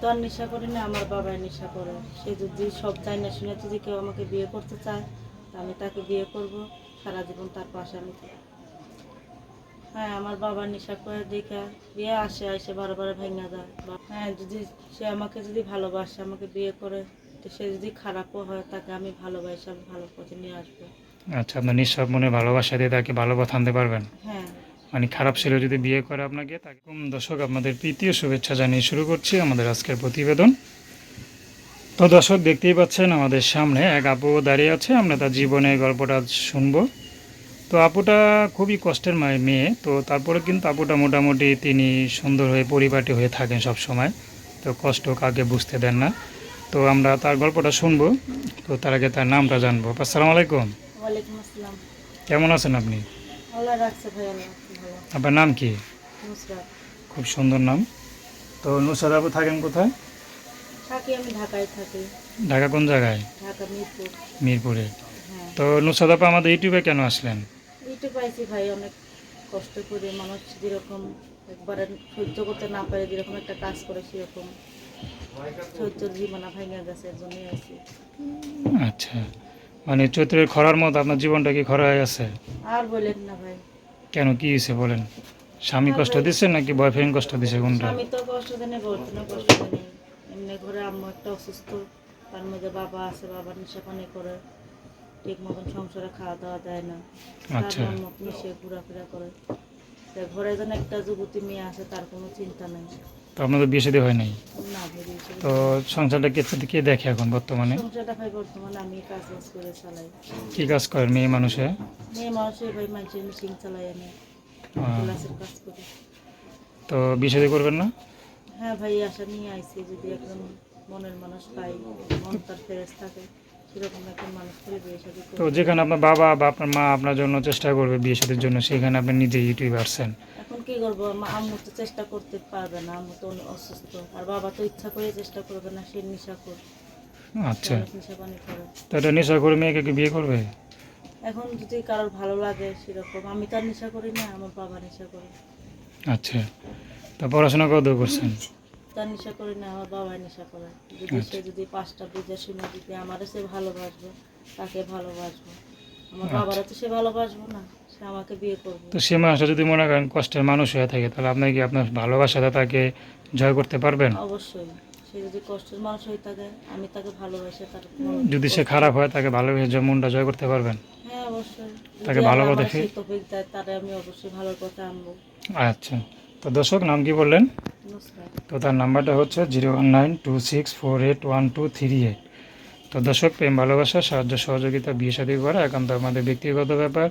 তো আর নেশা করি না আমার বাবাই নেশা করে। সে যদি সব চাই না শুনে যদি কেউ আমাকে বিয়ে করতে চায় আমি তাকে বিয়ে করব সারা জীবন তার পাশে আমি হ্যাঁ আমার বাবা নেশা করে দেখে বিয়ে আসে আসে বারে বারে ভেঙে যায়। হ্যাঁ যদি সে আমাকে যদি ভালোবাসে আমাকে বিয়ে করে তো সে যদি খারাপও হয় তাকে আমি ভালোবাসি আমি ভালো পথে নিয়ে আসব। আচ্ছা আপনার নিঃস্বার্থ মনে ভালোবাসা দিয়ে তাকে ভালো পথ আনতে পারবেন? হ্যাঁ মানে খারাপ ছেলে যদি বিয়ে করে আপনাকে তাকে দর্শক আপনাদের প্রীতীয় শুভেচ্ছা জানিয়ে শুরু করছি আমাদের আজকের প্রতিবেদন। তো দর্শক দেখতেই পাচ্ছেন আমাদের সামনে এক আপু দাঁড়িয়ে আছে আমরা তার জীবনের গল্পটা শুনব। তো আপুটা খুবই কষ্টের মেয়ে তো তারপরে কিন্তু আপুটা মোটামুটি তিনি সুন্দর হয়ে পরিপাটি হয়ে থাকেন সব সময় তো কষ্ট কাকে বুঝতে দেন না। তো আমরা তার গল্পটা শুনব। তো তার আগে তার নামটা জানব। আসসালামু আলাইকুম। কেমন আছেন আপনি? আপনার নাম কি? খুব সুন্দর নাম। তো নুসাদ আপু থাকেন কোথায়? থাকি আমি ঢাকায় থাকি। ঢাকা কোন জায়গায়? ঢাকা মিরপুর। মিরপুরে। হ্যাঁ। তো নুসাদ আপু আমাদের ইউটিউবে কেন আসলেন? ইউটিউব পাইছি ভাই অনেক কষ্ট করে মানুষ যেরকম একবারে সহ্য করতে না পারে যেরকম একটা কাজ করে সেরকম সহ্য জীবনা ভাঙা গেছে এর জন্যই আছি আচ্ছা। মানে চৈত্রের খরার মতো আপনার জীবনটা কি খরা হয়ে গেছে আর বলেন না ভাই। কেন কি হয়েছে বলেন? স্বামী কষ্ট দিচ্ছে নাকি বয়ফ্রেন্ড কষ্ট দিছে কোনটা স্বামী তো কষ্ট দেনে বর্তমানে কষ্ট দেনে। এমনি ঘরে আম্মু একটা অসুস্থ তার মধ্যে বাবা আছে বাবা নেশা পানি করে ঠিক মতন সংসারে খাওয়া দাওয়া দেয় না। আচ্ছা। মত ঘোরাফেরা করে। ঘরে যেন একটা যুবতী মেয়ে আছে তার কোনো চিন্তা নেই। তো আপনাদের বিয়ে শাদী হয় নাই। তো সংসারটা কে কে দেখে এখন বর্তমানে? সংসারটা ভাই বর্তমানে আমি কাজ বাজ করে চালাই। কি কাজ করেন মেয়ে মানুষে? মেয়ে মানুষের ভাই মানুষের মেশিন চালাই আমি। ক্লাসের কাজ করি। তো বিয়ে শাদী করবেন না? হ্যাঁ ভাই আশা নিয়ে আইছি যদি একজন মনের মানুষ পাই মন তার ফেরেস থাকে তো যেখানে আপনার বাবা বা আপনার মা আপনার জন্য চেষ্টা করবে বিয়ে শাদীর জন্য সেখানে আপনি নিজে ইউটিউবে আসছেন কি করব? আম্মু তো চেষ্টা করতে পারবে না আম্মু তো অসুস্থ। আর বাবা তো ইচ্ছা করে চেষ্টা করবে না সে নেশা কর। আচ্ছা। নেশা পানি করে। তো এটা নেশা করে মেয়েকে কি বিয়ে করবে? এখন যদি কারোর ভালো লাগে সেরকম। আমি তো আর নেশা করি না আমার বাবা নেশা করে। আচ্ছা। তা পড়াশোনা কত করছেন? তার নেশা করি না আমার বাবাই নেশা করে। যদি সে যদি পাঁচটা বুঝে শুনে দিতে আমারও সে ভালোবাসবে তাকে ভালোবাসবো। আমার আচ্ছা। বাবারা তো সে ভালোবাসবো না। আমাকে বিয়ে করবে। তো সে মানুষটা যদি মনে করেন কষ্টের মানুষ হয়ে থাকে তাহলে আপনি কি আপনার ভালোবাসাটা তাকে জয় করতে পারবেন? অবশ্যই। সে যদি কষ্টের মানুষ হয়ে থাকে আমি তাকে ভালোবাসে তার যদি সে খারাপ হয় তাকে ভালোবেসে জয়- মনটা জয় করতে পারবেন? হ্যাঁ অবশ্যই। তাকে যদি ভালো আল্লাহ পথে আমার ফির- সেই তৌফিক দেয় তারে আমি অবশ্যই ভালো পথে আনব। আচ্ছা। তো দর্শক নাম কি বললেন? তো তার নাম্বারটা হচ্ছে zero one nine two six four eight one two three eight. তো দর্শক প্রেম ভালোবাসা সাহায্য সহযোগিতা বিয়ে সাদী করা একান্ত আমাদের ব্যক্তিগত ব্যাপার।